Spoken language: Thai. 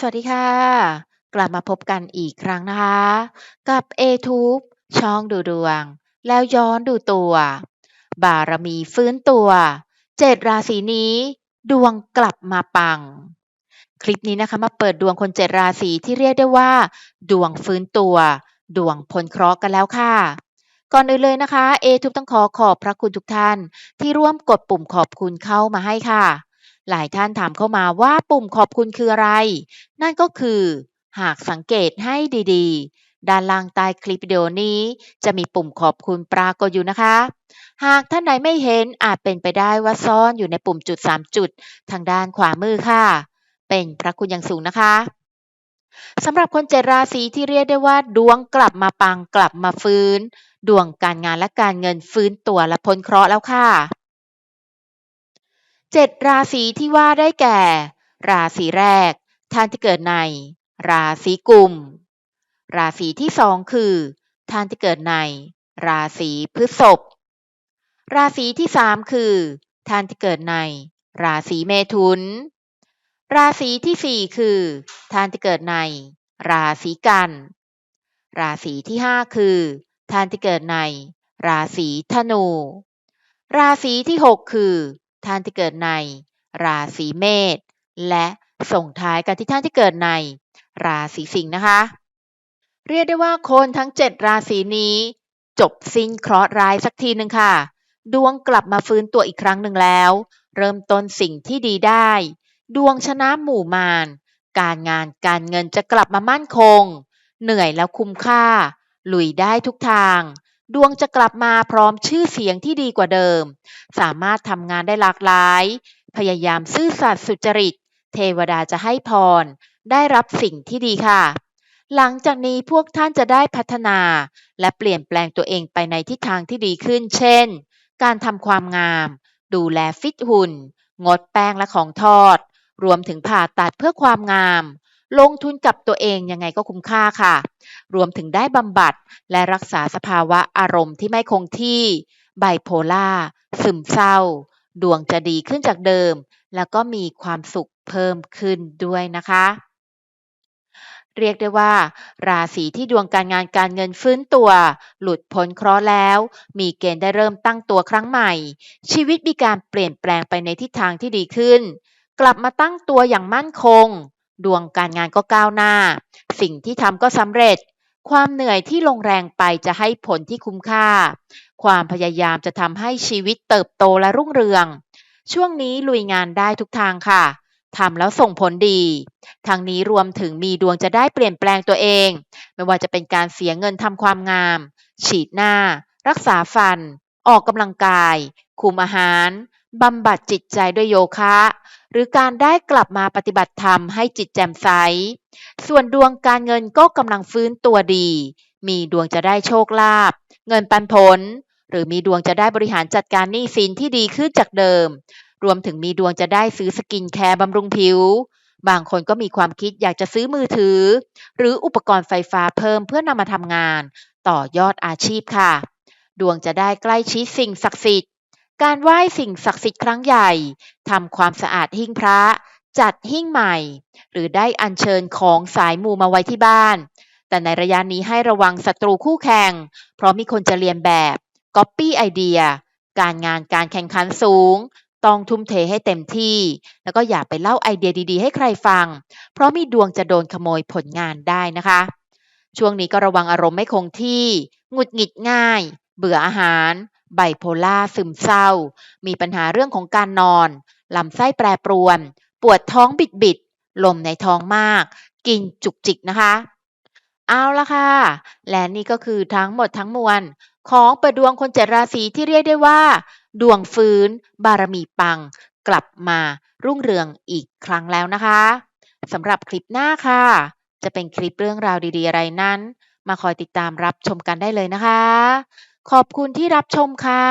สวัสดีค่ะ กลับมาพบกันอีกครั้งนะคะ กับ A-Tube ช่องดูดวง แล้วย้อนดูตัว บารมีฟื้นตัว7ราศีนี้ ดวงกลับมาปัง คลิปนี้นะคะมาเปิดดวงคน7ราศีที่เรียกได้ว่า ดวงฟื้นตัว ดวงพ้นเคราะห์กันแล้วค่ะก่อนอื่นเลยนะคะ A-Tube ต้องขอขอบพระคุณทุกท่าน ที่ร่วมกดปุ่มขอบคุณเข้ามาให้ค่ะ หลายท่านถามเข้ามาว่าปุ่มขอบคุณคืออะไร นั่นก็คือ หากสังเกตให้ดีๆ ด้านล่างใต้คลิปวิดีโอนี้ จะมีปุ่มขอบคุณปรากฏอยู่นะคะ หากท่านใดไม่เห็นอาจเป็นไปได้ว่าซ่อนอยู่ในปุ่มจุด 3 จุด ทางด้านขวามือค่ะ เป็นพระคุณอย่างสูงนะคะสำหรับคนเจ็ดราศีที่เรียกได้ว่า ดวงกลับมาปังกลับมาฟื้น ดวงการงานและการเงินฟื้นตัวและพ้นเคราะห์แล้วค่ะ เจ็ดราศีที่ว่าได้แก่ ราศีแรก ท่านที่เกิดใน ราศีกุม ราศีที่สองคือ ท่านที่เกิดใน ราศีพฤษภราศีที่สามคือ ท่านที่เกิดใน ราศีเมถุน ราศีที่สี่คือ ท่านที่เกิดใน ราศีกัน ราศีที่ห้าคือ ท่านที่เกิดใน ราศีธนู ราศีที่หกคือ ท่านที่เกิดใน ราศีเมษและส่งท้ายกันที่ท่านที่เกิดใน ราศีสิงห์นะคะ เรียกได้ว่าคนทั้ง 7 ราศีนี้ จบสิ้นเคราะห์ร้ายสักทีหนึ่งค่ะ ดวงกลับมาฟื้นตัวอีกครั้งหนึ่งแล้ว เริ่มต้นสิ่งที่ดีได้ ดวงชนะหมู่มาร การงานการเงินจะกลับมามั่นคง เหนื่อยแล้วคุ้มค่า ลุยได้ทุกทาง ดวงจะกลับมาพร้อมชื่อเสียงที่ดีกว่าเดิม สามารถทำงานได้หลากหลาย พยายามซื่อสัตย์สุจริต เทวดาจะให้พร ได้รับสิ่งที่ดีค่ะ หลังจากนี้พวกท่านจะได้พัฒนา และเปลี่ยนแปลงตัวเองไปในทิศทางที่ดีขึ้น เช่น การทำความงาม ดูแลฟิตหุ่น งดแป้งและของทอด รวมถึงผ่าตัดเพื่อความงาม ลงทุนกับตัวเองยังไงก็คุ้มค่าค่ะ รวมถึงได้บำบัดและรักษาสภาวะอารมณ์ที่ไม่คงที่ไบโพล่าซึมเศร้า ดวงจะดีขึ้นจากเดิม แล้วก็มีความสุขเพิ่มขึ้นด้วยนะคะ เรียกได้ว่า ราศีที่ดวงการงานการเงินฟื้นตัว หลุดพ้นเคราะห์แล้ว มีเกณฑ์ได้เริ่มตั้งตัวครั้งใหม่ ชีวิตมีการเปลี่ยนแปลงไปในทิศทางที่ดีขึ้น กลับมาตั้งตัวอย่างมั่นคง ดวงการงานก็ก้าวหน้า สิ่งที่ทำก็สำเร็จ ความเหนื่อยที่ลงแรงไปจะให้ผลที่คุ้มค่า ความพยายามจะทำให้ชีวิตเติบโตและรุ่งเรือง ช่วงนี้ลุยงานได้ทุกทางค่ะทำแล้วส่งผลดี ทางนี้รวมถึงมีดวงจะได้เปลี่ยนแปลงตัวเอง ไม่ว่าจะเป็นการเสียเงินทำความงาม ฉีดหน้า รักษาฟัน ออกกำลังกาย คุมอาหารบำบัดจิตใจด้วยโยคะ หรือการได้กลับมาปฏิบัติธรรมให้จิตแจ่มใส ส่วนดวงการเงินก็กำลังฟื้นตัวดี มีดวงจะได้โชคลาภ เงินปันผล หรือมีดวงจะได้บริหารจัดการหนี้สินที่ดีขึ้นจากเดิม รวมถึงมีดวงจะได้ซื้อสกินแคร์บำรุงผิว บางคนก็มีความคิดอยากจะซื้อมือถือ หรืออุปกรณ์ไฟฟ้าเพิ่มเพื่อนำมาทำงาน ต่อยอดอาชีพค่ะ ดวงจะได้ใกล้ชิดสิ่งศักดิ์สิทธิ์ การไหว้สิ่งศักดิ์สิทธิ์ครั้งใหญ่ ทำความสะอาดหิ้งพระ จัดหิ้งใหม่ หรือได้อัญเชิญของสายมูมาไว้ที่บ้าน แต่ในระยะนี้ให้ระวังศัตรูคู่แข่ง เพราะมีคนจะเรียนแบบก๊อปปี้ไอเดีย การงานการแข่งขันสูง ต้องทุ่มเทให้เต็มที่ แล้วก็อย่าไปเล่าไอเดียดีๆ ให้ใครฟัง เพราะมีดวงจะโดนขโมยผลงานได้นะคะ ช่วงนี้ก็ระวังอารมณ์ไม่คงที่ หงุดหงิดง่าย เบื่ออาหาร ไบโพล่าซึมเศร้า มีปัญหาเรื่องของการนอน ลำไส้แปรปรวน ปวดท้องบิดบิด ลมในท้องมาก กินจุกจิกนะคะ เอาละค่ะ และนี่ก็คือทั้งหมดทั้งมวล ของประดวงคนเจ็ดราศีที่เรียกได้ว่า ดวงฟื้น บารมีปัง กลับมารุ่งเรืองอีกครั้งแล้วนะคะสำหรับคลิปหน้าค่ะ จะเป็นคลิปเรื่องราวดีๆอะไรนั้น มาคอยติดตามรับชมกันได้เลยนะคะ ขอบคุณที่รับชมค่ะ